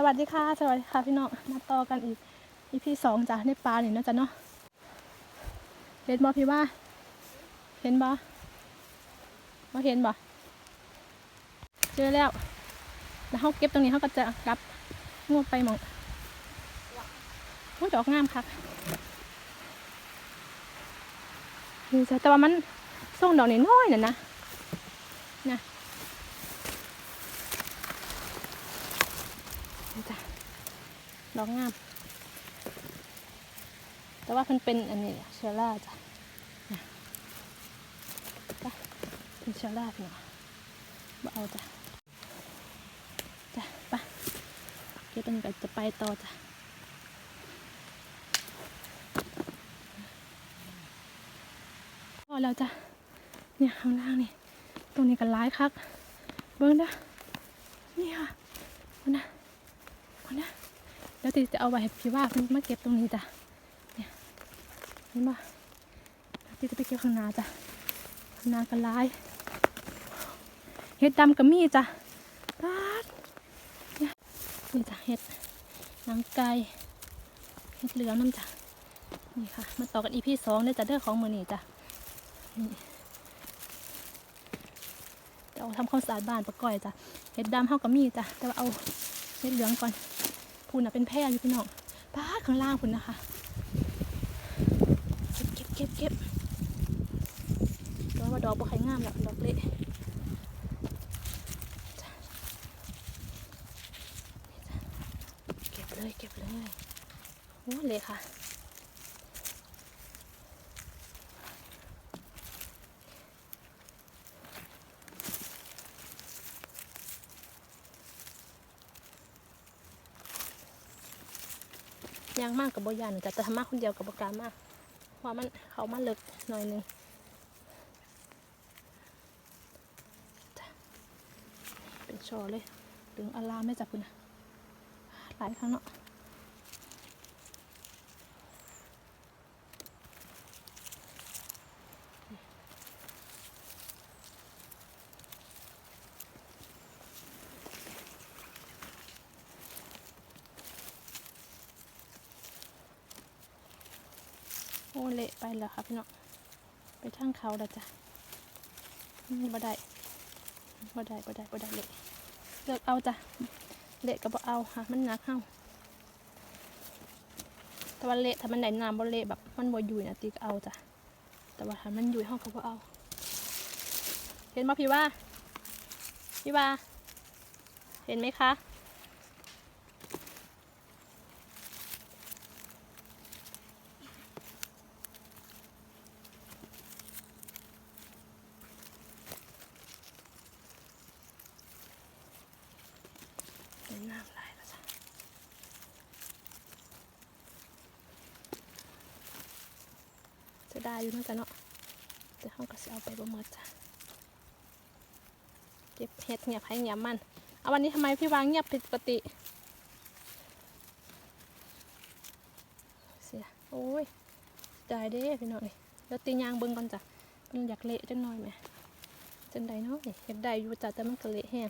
สวัสดีค่ะ สวัสดีค่ะพี่น้องมาต่อกันอีกอีพีสองจ้ะในปลาเนี่ยนะจ๊ะเนาะเห็นบ่พี่ว่า เห็นบ่บ่เห็นบ่เจอแล้ว แล้วเขาเก็บตรงนี้เขาก็จะกลับงวดไปหมองโอ้ดอกงามค่ะนี่จ้ะแต่ว่ามันส่งดอกน้อยๆน่ะนะนะนี่จ้ะ ดอกงาม แต่ว่ามันเป็นอันนี้เชื้อราจ้ะจ้ะเป็นเชื้อราพี่น้องบ่เอาจ้ะจ้ะไปเดี๋ยวตอนนี้ก็จะไปต่อจ้ะพอแล้วจ้ะเนี่ยข้างล่างนี่ตรงนี้ก็ร้ายคัก เบิ้งนะนี่ค่ะคนนะคนนะ แล้วติจะเอาไว้ให้พี่ว่าเพิ่นมาเก็บตรงนี้จ้ะเนี่ยเห็นปะติจะไปเก็บข้างนาจ้ะข้างนาก็ร้ายเห็ดดำก็มีจ้ะปาดนี่จ้ะเห็ดหนังไก่เห็ดเหลืองน้ำจ้ะนี่ค่ะมาต่อกันอีพีสองได้อจ้ะเด้อของมือนี่จ้ะนี่เดี๋ยวเอาทำความสะอาดบ้านประก่อยจ้ะเห็ดดำเฮาก็มีจ้ะแต่ว่าเอาเห็ดเหลืองก่อน พูนน่ะเป็นแพร่อยู่พี่น้องป้าข้างล่างพุ่นนะคะ เก็บเก็บเก็บเก็บดอกว่าดอกบ่ใครงามแล้วดอกเละเก็บเลยเก็บเลยโอ้เลยค่ะ ยางมากกับบยานจะแต่ทำมากคนเดียวกับบการมากเพราะมันเขามาเลิกหน่อยนึงเป็นชอเลย ถึงอลาไม่จับคุณนะหลายครั้งเนาะโอ้เละไป แล้วครับพี่น้องไปทางเขาแล้วจ้ะบ่ได้บ่ได้บ่ได้บ่ได้เละเลือกเอาจ้ะเละก็บ่เอาค่ะมันหนักเฮาแต่ว่าเละถ้ามันได้น้ำบ่เละแบบมันบ่อยู่นะตีก็เอาจ้ะแต่ว่าถ้ามันอยู่เฮาก็บ่เอา เห็นบ่พี่ว่าพี่ว่า เห็นไหมคะ เห็นน้ำไหลแล้วจ้ะ จะได้ อยู่เนาะจ้ะเนาะแต่เขาก็จะเอาไปบ่หมดจ้ะเก็บเห็ดเงียบให้เงียบมันเอาวันนี้ทำไมพี่วางเงียบผิดปกติเสียโอ้ยได้เด้พี่น้องนี่แล้วตียางเบิ่งก่อนจ้ะมันอยากเละจังหน่อยไหมจังใดเนาะนี่อยากได้อยู่จ้ะแต่มันก็เละแห้ง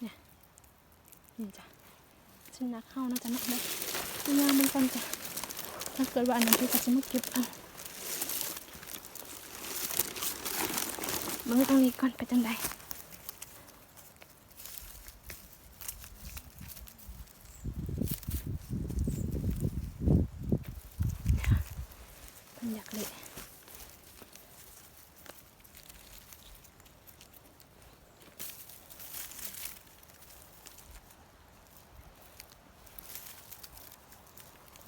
เนี่ยนี่จ้ะฉันนักเข้านะจ๊ะเนาะเนาะตียางเบิ่งก่อนจ้ะถ้าเกิดว่าอันนั้นพี่ก็จะมาเก็บเอา เบิ่งตรงนี้ก่อนไปจังใด มันอยากเละ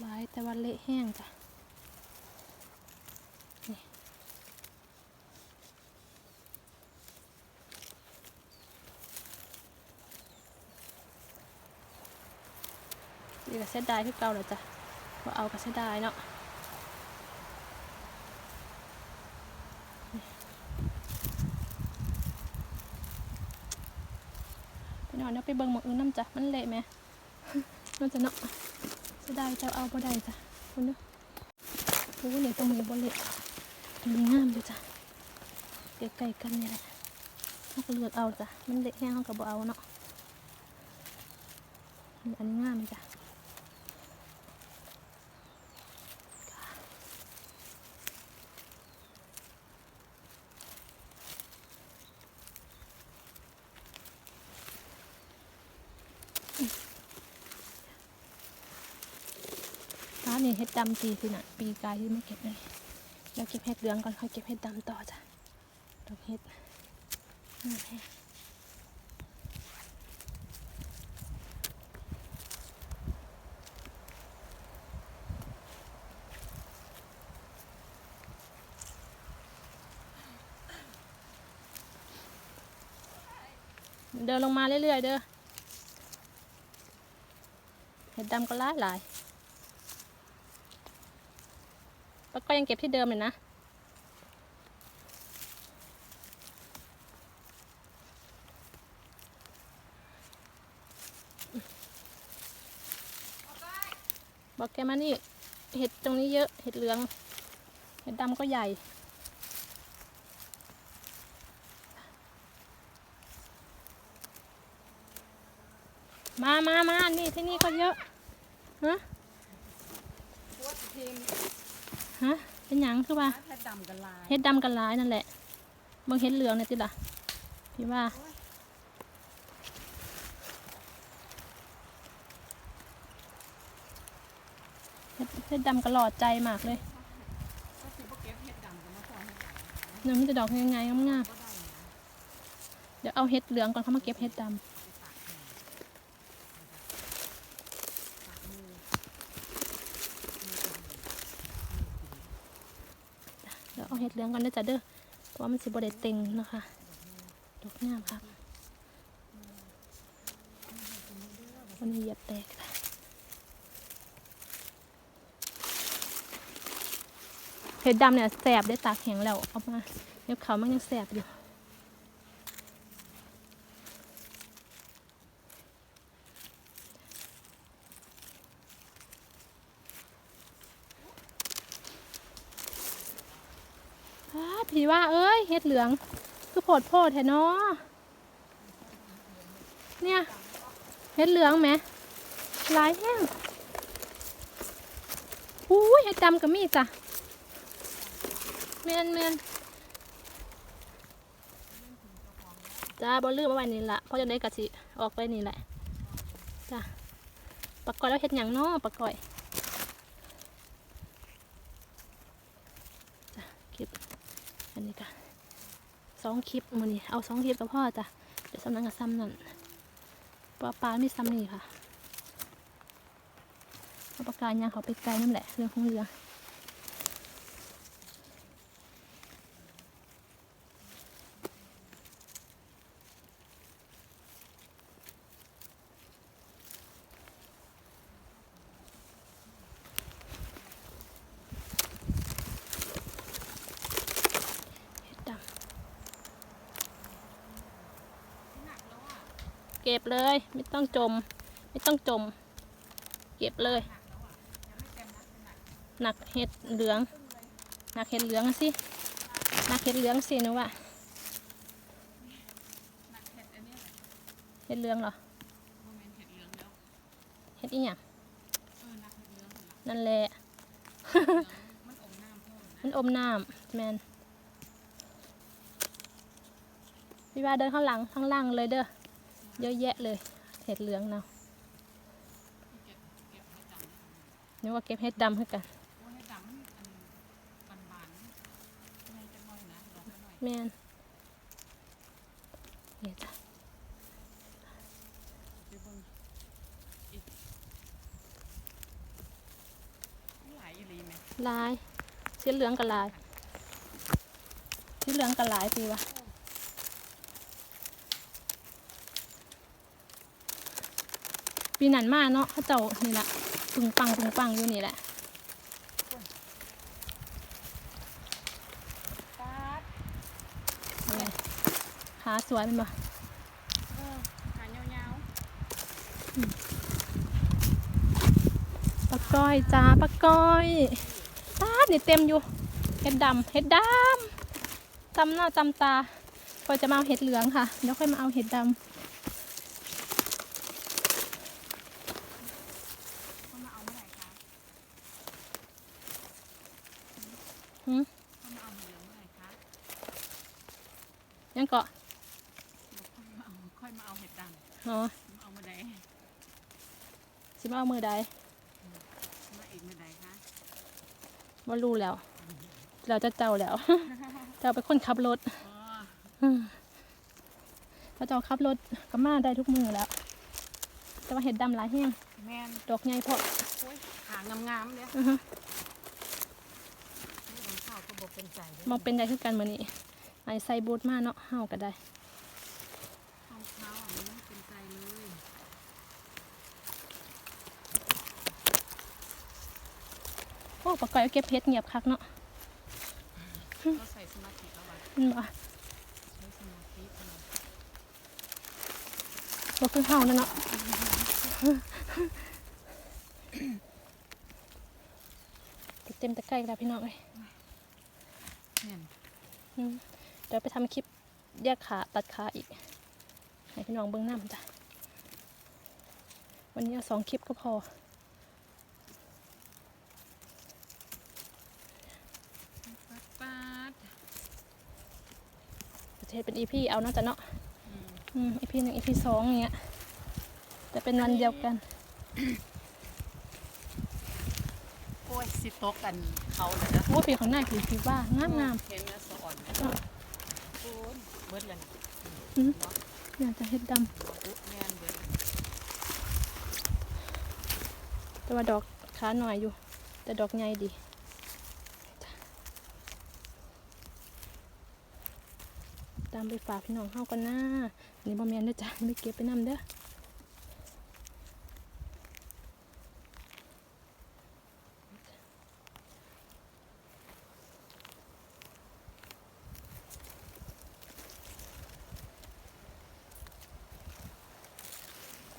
หลายแต่ว่าเละแห้งจ้ะ นี่นี่ก็ เสียดายที่เก่าแล้วจ้ะว่าเอาก็เสียดายเนาะพี่น้องเดี๋ยวไปเบิ่งหมองอื่นน้ำจ้ะมันเละไหมมันจะเนาะจะได้จะเอาบ่ได้จ้ะคุณเนาะโอ้เละตรงนี้บ่เละตรงนี้งามอยู่จ้ะใกล้ๆกันนี่แหละเขาก็เลือกเอาจ้ะมันเละแห้งเขาก็บ่เอาเนาะอันนี้งามเลยจ้ะร้านนี้เห็ ดดำจีสินะปีกายที่ไม่เก็บเลยเดี๋ยวเก็บเห็ดเหลืองก่อนค่อยเก็บเห็ดดำต่อจ้ะดอกเห็ดนี่แหละเดินลงมาเรื่อยๆเด้อ เห็ดดำก็หลายหลายแล้ว ก็ยังเก็บที่เดิมเลยนะ บอกแกมานี่ เห็ดตรงนี้เยอะ เห็ดเหลือง เห็ดดำก็ใหญ่มามามานี่ที่นี่ก็เยอะ ฮะ ฮะ เป็นหยังคือว่าแพทย์ดำกันลายเห็ดดำกันหลายนั่นแหละเบางเห็ดเหลืองเนี่ยติล่ะพี่ว่าเห็ดเห็ดดำก็หลอดใจมากเลยก็คือพวกเก็บเห็ดดำกันมาก่อนให้เนื้อมันจะดอกยังไงงามก็ได้นะๆเดี๋ยวเอาเห็ดเหลืองก่อนเขามาเก็บเห็ดดำเดี๋ยวเอาเห็ดเห ลืองก่อนนะจ๊ะเด้อเพราะว่ามันสิบได้เต็งนะคะดอกงามครับวันนี้เหยียบแตกจ้ะเห็ดดำเนี่ยแสบได้ตากแข็งแล้วเอามาเนียเขามันยังแสบอยู่ อ้าผีว่า เอ้ยเห็ดเหลือง คือโผดโพดแท้เนาะเนี่ยเห็ดเหลืองไหมหลายแห้งอุ้ยเห็ดดำกับมีจ้ะเมียนเมียนจ้าบอลลืมเอาไว้นี่ละเพราะจะได้กะสิออกไปนี่แหละจ้ะปลากกอยแล้วเห็ดหยังเนาะปลากกอยจ้ะคลิป อันนี้ก็ส องคลิปมือนี้เอาสองคลิปกับพ่อจ้ะเดี๋ยวสำนักกับซ้ำนั่นปลาปลาไม่ซ้ำนี่ค่ะเอาปากกาย่างเขาไปไกลนั่นแหละเรื่องของเรือ เก็บเลย ไม่ต้องจม ไม่ต้องจม เก็บเลย หนักเห็ดเหลือง หนักเห็ดเหลืองสิ หนักเห็ดเหลืองสิหนูว่าเห็ดอันนี้แหละเห็ดเหลืองเหรอ เห็ดอีหยังเออหนักเห็ดเหลืองเหรอนั่นแหละมันอมน้ำพ่อนะมันอมน้ำแมนพี่ว่าเดินข้างหลังข้างล่างเลยเด้อ เยอะแยะเลย เห็ดเหลืองเนาะนึกว่าเก็บเห็ดดำให้กันเมนอันบานๆในจะน้อยนะดอกน้อยแมนเนี่ยจ้ะไปเบิ่งอีกหลายอีหลีไลายสีเหลืองกับลายสีเหลืองกับลายปีวะ ปีนั้นมาเนาะเขาเจ้านี่แหละปึงปังปึงปังอยู่นี่แหละปาดอะไรขาสวยเป็นปะเออขายาวปลาก้อยจ้าปลาก้อยตาดนี่เต็มอยู่ เห็ดดำเห็ดดำจำหน้าจำตาพอจะมาเอาเห็ดเหลืองค่ะ เดี๋ยวค่อยมาเอาเห็ดดำ ยังเกาะ เอาค่อยมาเอาเห็ดด อ๋อำมาเอามาใด สิมาเอามือใดมาอีกมาใดคะว่ารู้แล้ว เราจะเจ้าแล้ว เจ้าเป็นคนขับรถอ๋ออืมพระเจ้าขับรถก็มาได้ทุกมือแล้ว แต่ว่าเห็ดดำหลายแห้งแมนดอกใหญ่เพาะโอ้ยหางามๆเลยอือฮึนี่ของข้าวก็บอกเป็นใจเลยมองเป็นได้คือกันมือนี้ไอ้ใส่บูทมาเนาะเฮาก็ได้ ของข้าวอะมันไม่เป็นใจเลย โอ้ ปกก้อยเอาเก็บเพชรเงียบคักเนาะเราใส่สมาธิเอาไว้นบ่ใช้สมาธิเอาไว้บ่คือเฮานั่นเนาะเต็มตะไคร้แล้วพี่น้องเอ้ยแม่นอืมเดี๋ยวไปทำคลิปแยกขาตัดขาอีก ให้พี่น้องเบิ้องหน้ำจ้ะวันนี้เอาสองคลิปก็พอ ปัดปัด ประ เทศเป็นอีพีเอาเนาะจ้ะเนาะอืมอืมอีพีหนึ่งอีพีสองอย่างเงี้ยแต่เป็นวันเดียวกันโอ้ยสิโตกกันเขาเลยนะโอ้ปีของหน้าผีผีบ้างามงามเห็นนะสะอ่อนไหมโอ้ยเบิดเลยนะๆอืมอยากจะเห็ดดอุ๊ยแม่นเบิดำแต่ว่าดอกขาหน่อยอยู่ แต่ดอกใหญ่ดีจ้ะตามไปฝากพี่น้องเฮากันนะอันนี้บ่แม่นเด้อจ้ะไม่เก็บไปนำเด้อ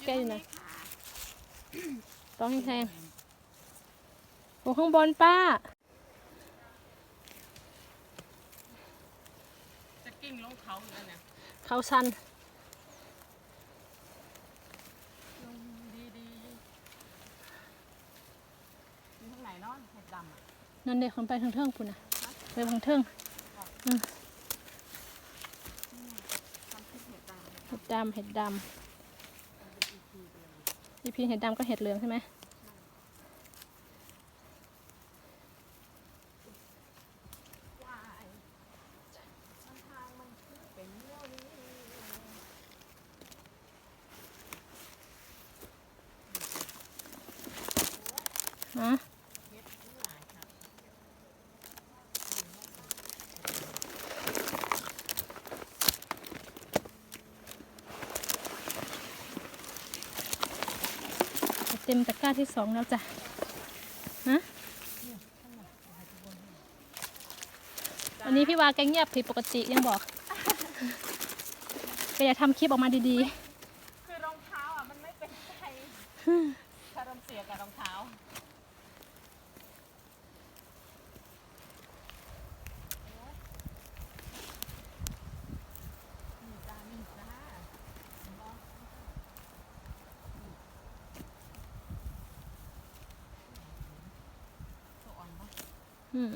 แกอยู่ไหนต้องแทงๆโอ้ข้างบนป้า จะกิ้งลงเขาอยู่แล้วเนี่ย เขาชันลงดีดีมีข้างไหนเนาะเห็ดดำอะนั่นเด็กคนไปทางเทิงปุ่นนะไปทางเทิงทำคลิปเห็ดดำเห็ดดำเห็ดดำอีพีเห็ดดำก็เห็ดเหลืองใช่ไหม วายทางทางมันเป็นเรื่องนี้ ฮะ เห็ดทั้งหลายค่ะ เต็มตะกร้าที่สองแล้วจ้ะฮะวันนี้พี่วาแกเงียบผิดปกติยังบอกแกอยากทำคลิปออกมาดีๆอรองเท้าอะมันไม่เป็นใจคารมเสียกับรองเท้านี่จ้านี่จ้าเห็นบ่ตัวอ่อนปะ ๆอืม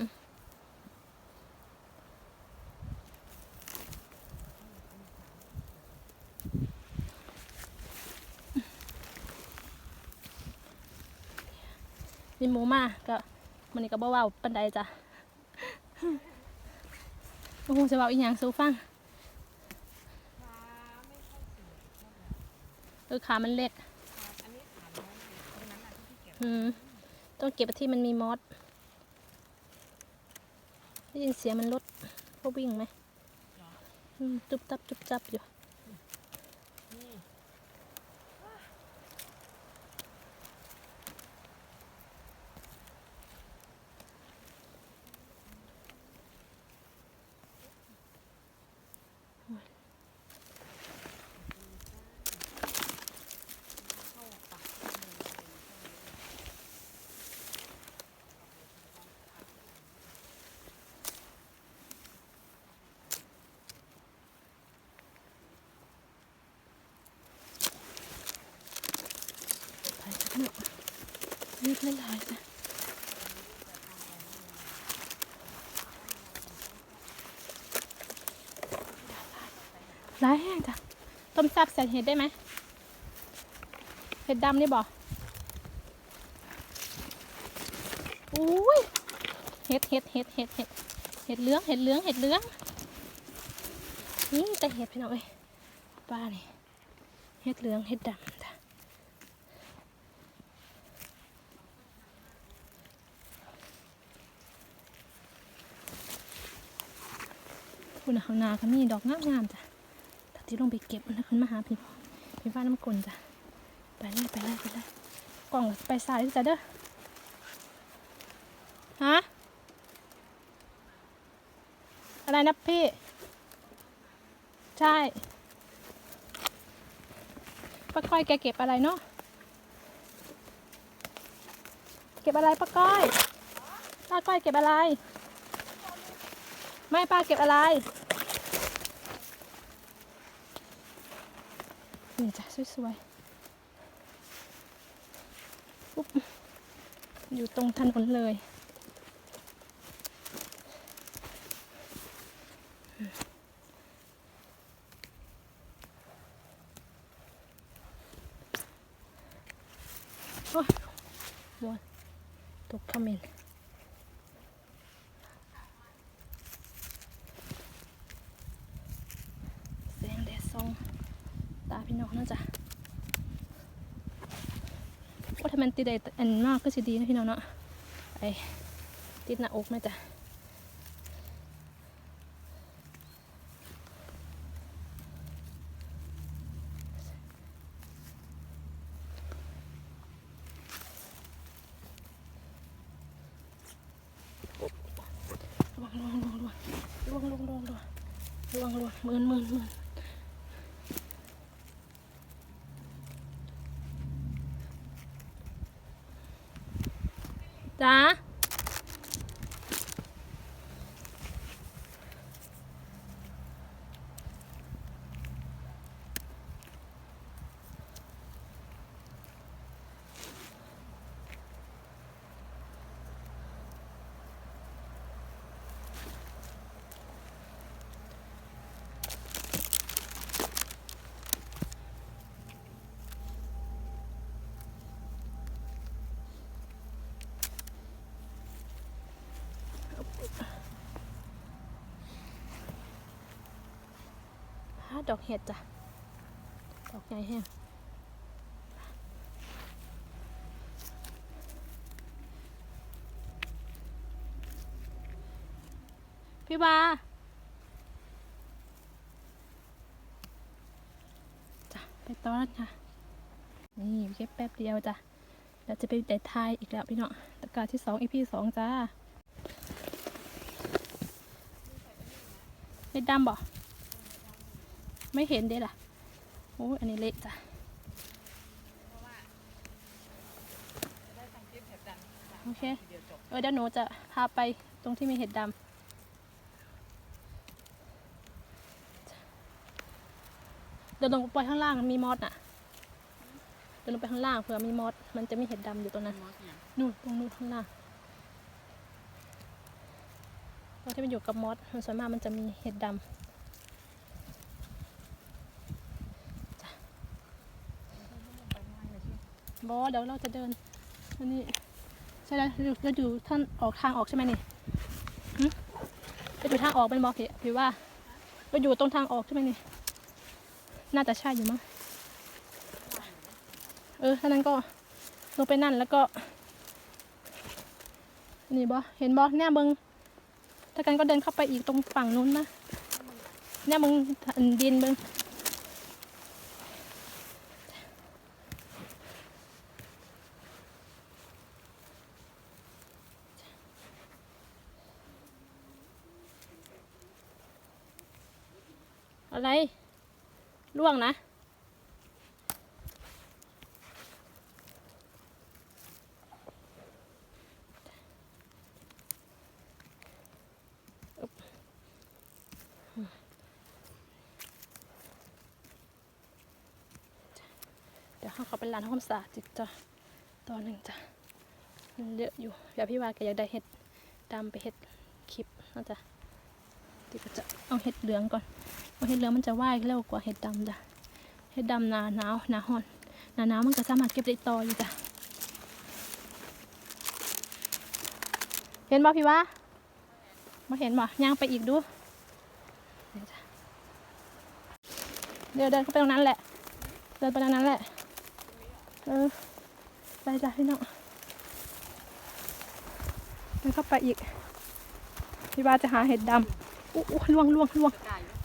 มีหมูมาก็มันนี่ก็บ่เว้าปันใดจ้ะโอ้โหจะเว้าอีหยังสู้ฟังค่อยสวยเออขามันเล็กขาอันนี้ขาน้อยเลยตรงนั้นน่ะที่พี่เก็บอืมต้องเก็บที่มันมีมอสได้ยินเสียงมันรถพวกวิ่งไหมเหรออืมจุบจับจุบจับอยู่ นี่ ไปสักหน่อยรีบเล่นหลายจ้ะร้ายแห้งจ้ะ ต้มซ่บใส่เห็ดได้ไหมเห็ดดำนี่บอกอุ้ยเห็ดเห็ดเห็ดเห็ดเห็ดเห็ดเหลืองเห็ดเหลืองเห็ดเหลืองนี่แต่เห็ดพี่น้องเอ้ยป้านี่เห็ดเหลืองเห็ดดำจ้ะ คุณข้างนาก็มีดอกงามๆจ้ะถ้าที่ลงไปเก็บนะคุณมาหาพี่พี่ฟ้าน้ำกลนจ้ะ ไปเลยไปเลยไปเลยกล่องไปสายจ้ะเด้อ ฮะ อะไรนะพี่ ใช่ป้าก้อยแกเก็บอะไรเนาะ เก็บอะไรป้าก้อยป้าก้อยเก็บอะไร ไม่ป้าเก็บอะไร นี่จ้ะสวยๆปุ๊บอยู่ตรงถนนเลย โอ้ยมวนตกคอมเมนต์ แสงแดดส่องตาพี่น้องเนาะจ้ะว่าถ้า มันติดได้อันมากก็สิดีนะพี่น้องเนาะไอติดหน้าอกไหมจ้ะ ดอกเห็ดจ้ะ ดอกใหญ่แห้งพี่บาจ้ะไปต้อนค่ะนี่แค่แป๊บเดียวจ้ะแล้วจะไปแต่ทายอีกแล้วพี่เนาะตะกร้าที่สองอีพีสองจ้าเห็ดดำบ่ ไม่เห็นเด้ล่ะโอ้อันนี้เละจ้ะโอเคเออเดี๋ยวหนูจะพาไปตรงที่มีเห็ดดำเดินลงไปข้างล่างมีมอสน่ะเดินลงไปข้างล่างเผื่อมีมอสมันจะมีเห็ดดำอยู่ตรงนั้นนู่นตรงนู้นข้างล่างตรงที่มันอยู่กับมอสมันส่วนมากมันจะมีเห็ดดำ ไปง่ายเลยที่ บอเดี๋ยวเราจะเดินอันนี้ใช่แล้วเราอยู่ท่านออกทางออกใช่ไหมนี่หึไปอยู่ทางออกเป็นบอพี่พี่ว่าไปอยู่ตรงทางออกใช่ไหมนี่ น่าจะใช่อยู่มั้งเออถ้านั้นก็ลงไปนั่นแล้วก็ นี่บอเห็นบอเนี่ยมึงถ้ากันก็เดินเข้าไปอีกตรงฝั่งนู้นนะเนี่ยมึงดินมึง อะไรล่วงนะ เดี๋ยวเขาเขาไปร้านห้องสะอาดจิกจ้ะตอนหนึ่งจ้ะมันเยอะอยู่ เดี๋ยวพี่ว่าแกอยากได้เห็ดดำไปเห็ดคลิปนะจ๊ะติดี๋ยวก็จะเอาเห็ดเหลืองก่อน เห็ดเหลืองมันจะว่ายเร็วกว่าเห็ดดำจ้ะเห็ดดำหนาหนาวหนาฮ้อนหนาหนาวมันก็สามารถเก็บได้ต่ออยู่จ้ะเห็นบ่พี่วะมาเห็นบ่ย่างไปอีกดูเดี๋ยวเดินเข้าไปตรงนั้นแหละ เดินไปตรงนั้นแหละ เออไปจ้ะพี่น้องเดินเข้าไปอีก พี่วาจะหาเห็ดดำอู้ล่วงล่วงล่วง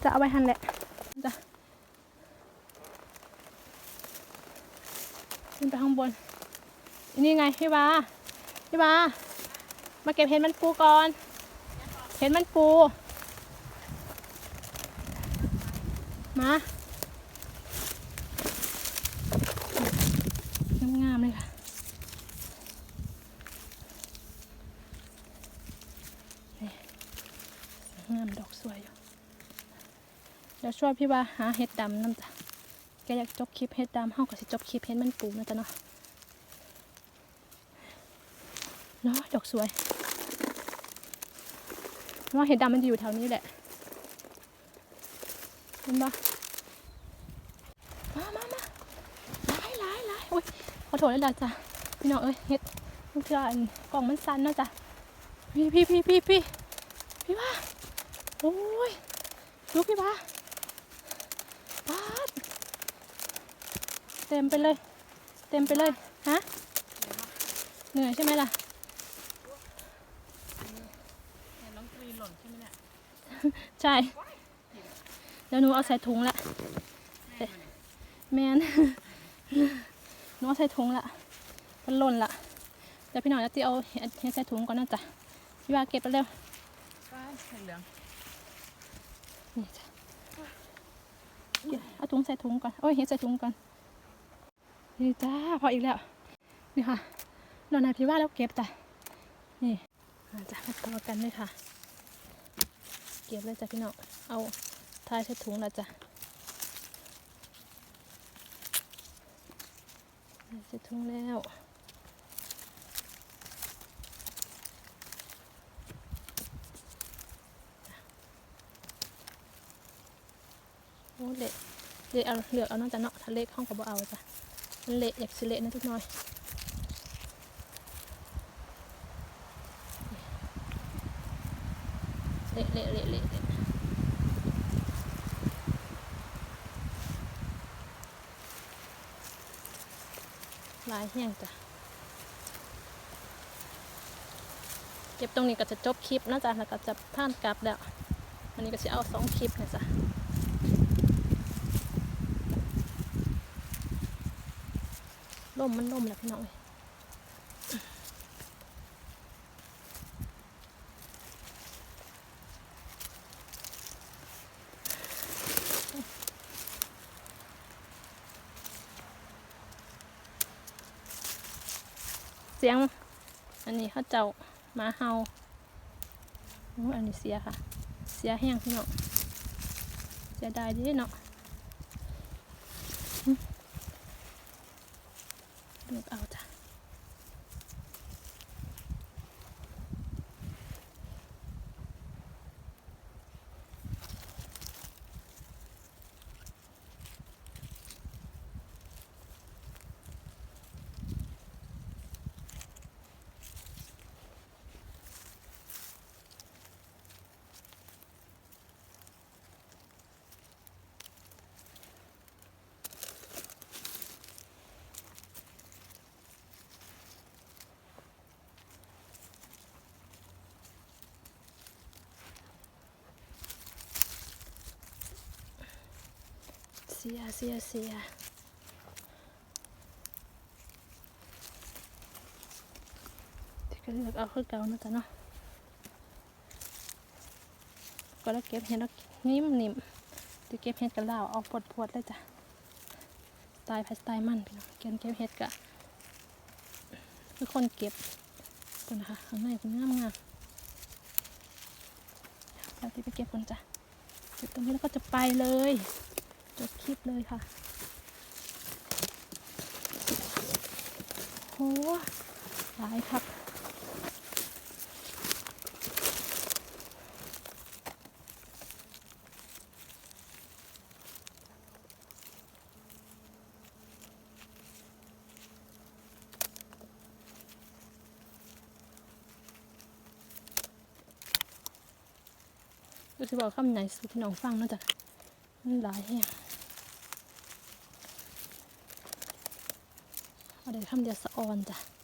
จะเอาไปหันแหละจะขึ้นไปข้างบนนี่ไงพี่วาพี่บามาเก็บเห็ดมันปูก่อน เห็ดมันปู มา งามๆเลยค่ะ นี่งามดอกสวยอยู่ ช่วยพี่ว่าหาเห็ดดำน้ำจ้ะแกอยากจบคลิปเห็ดดำเฮาก็สิจบคลิปเห็ดมันปูนะจ๊ะเนาะเนาะดอกสวยว่าเห็ดดำมันจะอยู่แถวนี้แหละเห็นปะมามามาหลายหลายหลายโอ้ยขอโทษแล้วจ้ะพี่น้องเอ้ยเห็ดมันคืออันกล่องมันสั้นนาะจ้ะพี่พี่พี่พี่พี่พี่ว่าโอ้ยดูพี่ว่าปาด เต็มไปเลย เต็มไปเลย ฮะ เหนื่อยใช่ไหมล่ะเห็นน้องกรีนหล่นใช่ไหมเนี่ยใช่ เดี๋ยวหนูเอาใส่ถุงละแม่มันเนี่ยแมนหนูเอาใส่ถุงละมันหล่นละเดี๋ยวพี่หน่อยจะตีเอาเห็ดเห็ดใส่ถุงก่อนนะจ๊ะพี่ว่าเก็บไปเร็วป้าเห็นเหลืองนี่จ้ะเดี๋ยวเอาถุงใส่ถุงก่อน โอ้ยเห็ดใส่ถุงก่อน นี่จ้าพออีกแล้ว นี่ค่ะนอนไหนพี่ว่าแล้วเก็บจ้ะนี่จ้ะมาต่อกันเลยค่ะ เก็บเลยจ้ะพี่น้องเอาทายใส่ถุงแล้วจ้ะใส่ถุงแล้วโอ้เละเละเอาเลือกเอานอกจากเนาะทะเลห้องกับบ่เอาจ้ะ มันเละอยากสิเละนะทุกน้อยเละเละเละเละลายแห้งจ้ะเก็บตรงนี้ก็จะจบคลิปนะจ๊ะแล้วก็จะผ่านกลับแล้วอันนี้ก็จะเอาสองคลิปนะจ๊ะ ล่มมันล่มแล้วพี่น้องเสียง อันนี้เขาเจ้ามาเฮาอ้ยอันนี้เสียค่ะ เสียแห้งพี่น้องเสียดายดิเนาะ เสียเสียเสียที่ก็เลือกเอาคือเก่านะจ๊ะเนาะก็แล้วเก็บเห็ดแล้วนิ่มนิ่มที่เก็บเห็ดกันแล้วเอาปวดปวดเลยจ้ะสไตล์ไพสไตล์มันพี่น้องเก็บเก็บเห็ดกะคือคนเก็บตัวนะคะข้างในเป็นงามงามแล้วที่ไปเก็บคนจ้ะเก็บตรงนี้แล้วก็จะไปเลย จบคลิปเลยค่ะ โหหลายครับก็จะบอกข้ามไหนสุพี่น้องฟังนะจ๊ะมันหลายแห่ เอาเ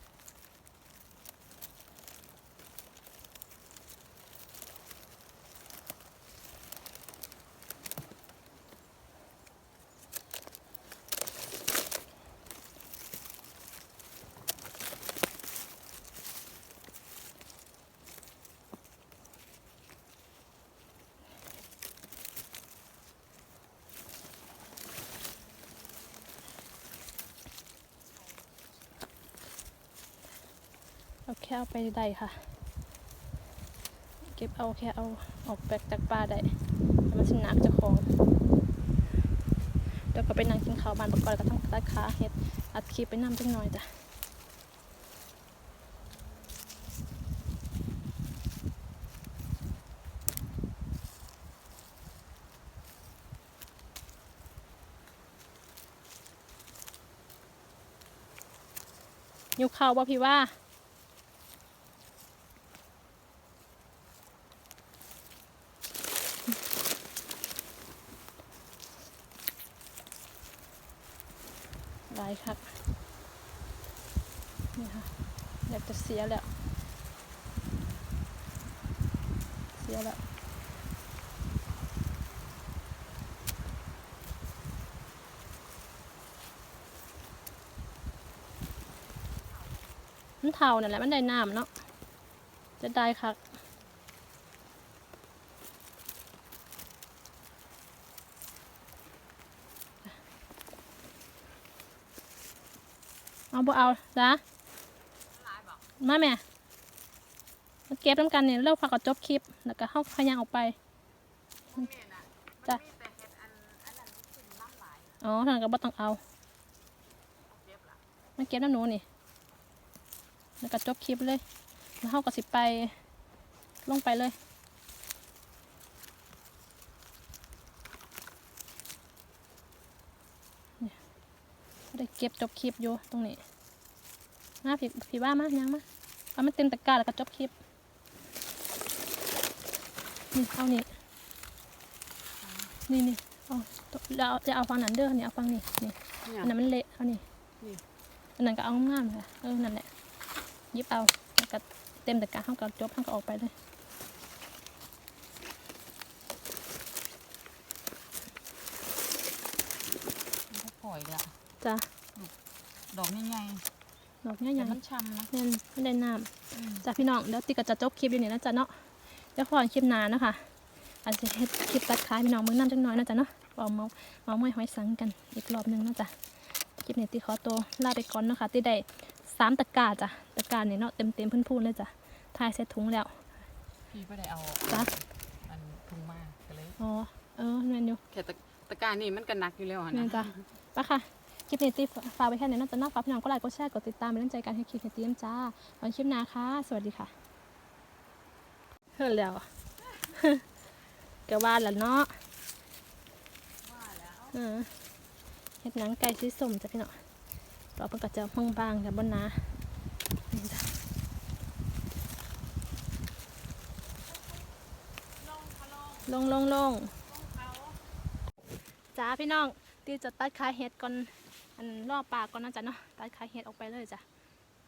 เอาไปได้ค่ะ เก็บเอาแค่เอาออกแบกจากปลาได้แต่มันสนักจะของเดี๋ยวก็ไปนั่งกินข้าวบ้านประกอบแล้วก็ทั้งตัดขาเห็ดอัดคลิปไปนำจังหน่อยจ้ะยุคข้าวบ่พี่ว่า หลายครับนี่ค่ะอยากจะเสียแล้ว เสียแล้ว มัน เท่านั่นแหละมันได้น้ำเนาะจะได้คักเอาบ่เอาจ้ะมาแม่มาเก็บน้ำกันเนี่ยเลิกพักก็จบคลิป แล้วก็เข้าพยางออกไปจ้ะอ๋อทางก็บ่ต้องเอามาเก็บน้ำหนูนี่ แล้วก็จบคลิปเลยแล้วเขาก็สิไป ลงไปเลยเนี่ยได้เก็บจบคลิปอยู่ตรงนี้มาพี่พี่ว่ามายังมาเอามันเต็มตะกร้าแล้วก็จบคลิปนี่เอานี่นี่นี่เอาแล้วเอาจะเอาฟังนั้นเด้อนี่เอาฟังนี่นี่เนี่ยอันนั้นมันเละเอานี่นี่อันนั้นก็เอางามๆค่ะเออนั่นแหละห ยิบเอาแล้วก็เต็มตะกร้าห้องก็จบห้องก็ออกไปเลยมันปล่อยละจ้ะดอกใหญ่ดอกๆเนี้ยแต่ยังมันช้ำนะเน่นไม่ได้น้อืมำจ้ะพี่น้องเดี๋ยวติกก็จะจบคลิปอยู่นี่นะจ๊ะเนาะเดี๋ยวพอคลิปหนาเนาะคะอาจจะเฮ็ดคลิปตัดขายพี่น้องเมืองน้ำจังน้อยนะจ๊ะเนาะเอาเมาเมาไม่หอยสังกันอีกรอบหนึงเนาะจ๊ะคลิปนี้ติขอตัวลาไปก่อนเนาะคะที่ได้ สามตะกร้าจ้ะตะกร้าเนี่ยเนาะเต็มเต็มๆพูนๆเลยจ้ะทายเสร็จถุงแล้วพี่ก็ได้เอาจ้ะอันถุงมาก็เลยอ๋อเออนั่นอยู่แค่ตะตะกร้ารนี่มันก็หนักอยู่แล้วอะนี่นะจ้ะไปค่ะคลิปนี้ตีฝากไว้แค่นี้นะจ๊ะเนาะฝากพี่น้องก็ไลค์ก็แชร์กดติดตามเป็นกำลังใจการให้คลิปนี้ตีมจ้าวันคลิปหน้าค่ะ สวัสดีค่ะเฮ้ยแล้วกะว่าแล้วเนาะเออเฮ็ดหนังไก่สีส้มจ้ะพี่น้อง เราเพิ่งก็จะมั่งบางจ้ะบนนานี่จ้ะลงลงลงจ้าพี่น้องตีจะตัดขาเห็ดก่อนอันล่อปากก่อนนะจ๊ะเนาะตัดขาเห็ดออกไปเลยจ้ะ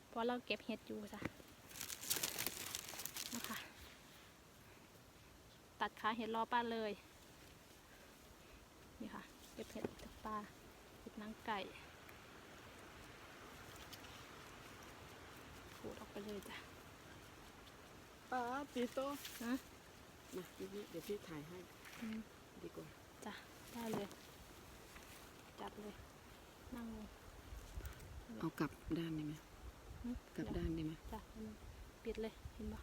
เพราะเราเก็บเห็ดอยู่จ้ะนะคะตัดขาเห็ดรอป้าเลยนี่ค่ะเก็บเห็ดจากปลาเห็ดนางไก่ขูดออกไป เลยจ้ะป้าปีโต้นะมาพี่เดี๋ยวพี่ถ่ายให้อืมดีกว่าจ้ะได้เลย จับเลย นั่งลงเอากลับด้านได้ไหมหึกลับเดี๋ยวด้านได้ไหมจ้ะปิดเลยเห็นปะ